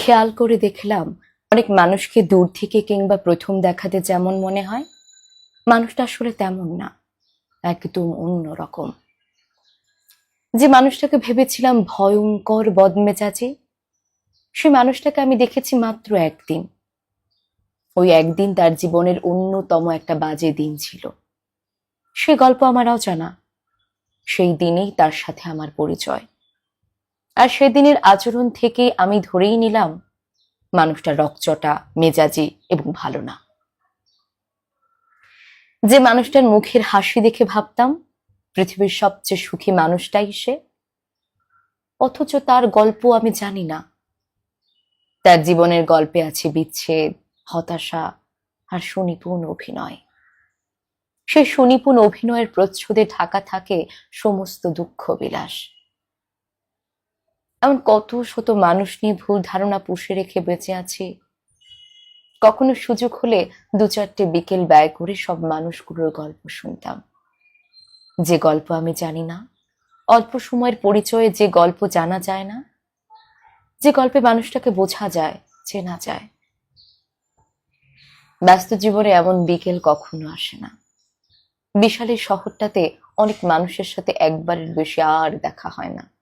খেয়াল করে দেখলাম, অনেক মানুষকে দূর থেকে কিংবা প্রথম দেখাতে যেমন মনে হয়, মানুষটা আসলে তেমন না, একদম অন্যরকম যে মানুষটাকে ভেবেছিলাম ভয়ঙ্কর বদমেজাজি, সে মানুষটাকে আমি দেখেছি মাত্র একদিন। ওই একদিন তার জীবনের অন্যতম একটা বাজে দিন ছিল। সে গল্প আমার অজানা সেই দিনেই তার সাথে আমার পরিচয়। আর সেদিনের আচরণ থেকে আমি ধরেই নিলাম মানুষটা রকচটা মেজাজি এবং ভালো না। যে মানুষটার মুখের হাসি দেখে ভাবতাম, পৃথিবীর সবচেয়ে সুখী মানুষটাই সে। অথচ তার গল্প আমি জানি না। তার জীবনের গল্পে আছে বিচ্ছেদ, হতাশা আর সুনিপুণ অভিনয়। সেই সুনিপুণ অভিনয়ের প্রচ্ছদে ঢাকা থাকে সমস্ত দুঃখ বিলাস। এমন কত শত মানুষ নিয়ে ভুল ধারণা পুষে রেখে বেঁচে আছি। কখনো সুযোগ হলে দু চারটে বিকেল ব্যয় করে সব মানুষগুলোর গল্প শুনতাম। যে গল্প আমি জানি না, অল্প সময়ের পরিচয়ে যে গল্প জানা যায় না, যে গল্পে মানুষটাকে বোঝা যায়, চেনা যায়। ব্যস্ত জীবনে এমন বিকেল কখনো আসে না। বিশাল এই শহরটাতে অনেক মানুষের সাথে একবারের বেশি আর দেখা হয় না।